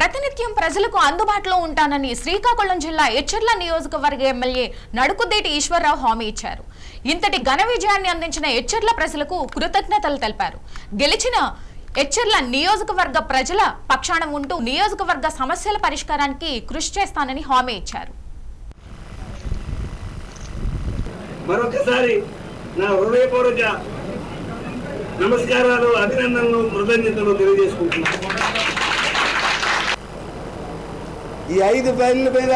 ప్రతినిత్యం ప్రజలకు అందుబాటులో ఉంటానని శ్రీకాకుళం జిల్లా ఎచ్చర్ల నియోజకవర్గ ఎమ్మెల్యే నడుకుదేటి ఈశ్వరరావు హామీ ఇచ్చారు. ఇంతటి ఘన విజయాన్ని అందించిన ఎచ్చర్ల ప్రజలకు కృతజ్ఞతలు తెలిపారు. గెలిచిన ఎచ్చర్ల నియోజకవర్గ ప్రజల పక్షాన ఉంటూ నియోజకవర్గ సమస్యల పరిష్కారానికి కృషి చేస్తానని హామీ ఇచ్చారు. మరొకసారి నా హృదయపూర్వక నమస్కారాలు అభినందనలు కృతజ్ఞతలు తెలియజేసుకుంటున్నాను. ఈ ఐదు ఫైళ్ళ మీద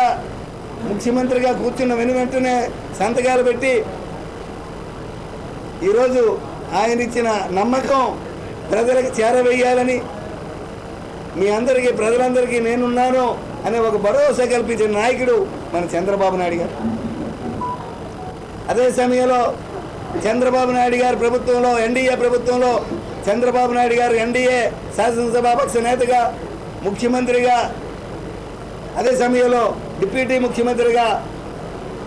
ముఖ్యమంత్రిగా కూర్చున్న వెను వెంటనే సంతకాలు పెట్టి ఈరోజు ఆయన ఇచ్చిన నమ్మకం ప్రజలకు చేరవేయాలని మీ అందరికీ ప్రజలందరికీ నేనున్నాను అనే ఒక భరోసా కల్పించిన నాయకుడు మన చంద్రబాబు నాయుడు గారు. అదే సమయంలో చంద్రబాబు నాయుడు గారు ప్రభుత్వంలో ఎన్డీఏ ప్రభుత్వంలో చంద్రబాబు నాయుడు గారు ఎన్డీఏ శాసనసభాపక్ష నేతగా ముఖ్యమంత్రిగా అదే సమయంలో డిప్యూటీ ముఖ్యమంత్రిగా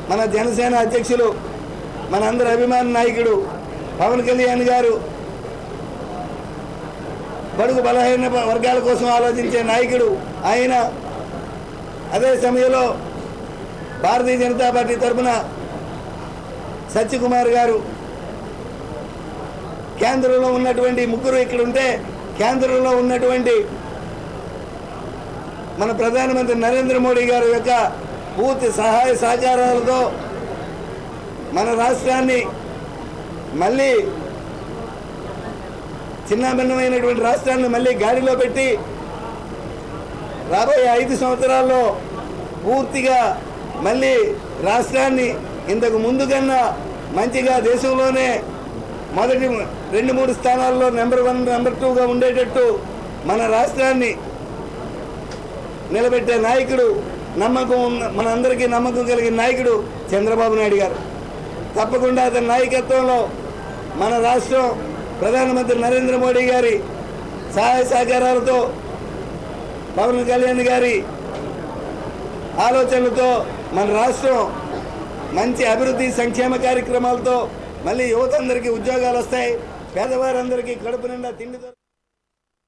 మన జనసేన అధ్యక్షులు మన అందరి అభిమాన నాయకుడు పవన్ కళ్యాణ్ గారు బడుగు బలహీన వర్గాల కోసం ఆలోచించే నాయకుడు ఆయన. అదే సమయంలో భారతీయ జనతా పార్టీ తరఫున సత్యకుమార్ గారు కేంద్రంలో ఉన్నటువంటి ముగ్గురు ఇక్కడ ఉంటే కేంద్రంలో ఉన్నటువంటి మన ప్రధానమంత్రి నరేంద్ర మోడీ గారి యొక్క పూర్తి సహాయ సహకారాలతో మన రాష్ట్రాన్ని మళ్ళీ చిన్నభిన్నమైనటువంటి రాష్ట్రాన్ని మళ్ళీ గాడిలో పెట్టి రాబోయే ఐదు సంవత్సరాల్లో పూర్తిగా మళ్ళీ రాష్ట్రాన్ని ఇంతకు ముందు కన్నా మంచిగా దేశంలోనే మొదటి రెండు మూడు స్థానాల్లో నెంబర్ వన్ నెంబర్ టూగా ఉండేటట్టు మన రాష్ట్రాన్ని నిలబెట్టే నాయకుడు నమ్మకం ఉన్న మనందరికీ నమ్మకం కలిగిన నాయకుడు చంద్రబాబు నాయుడు గారు. తప్పకుండా అతని నాయకత్వంలో మన రాష్ట్రం ప్రధానమంత్రి నరేంద్ర మోడీ గారి సహాయ సహకారాలతో పవన్ కళ్యాణ్ గారి ఆలోచనలతో మన రాష్ట్రం మంచి అభివృద్ధి సంక్షేమ కార్యక్రమాలతో మళ్ళీ యువత అందరికీ ఉద్యోగాలు వస్తాయి. పేదవారందరికీ కడుపు నిండా తిండి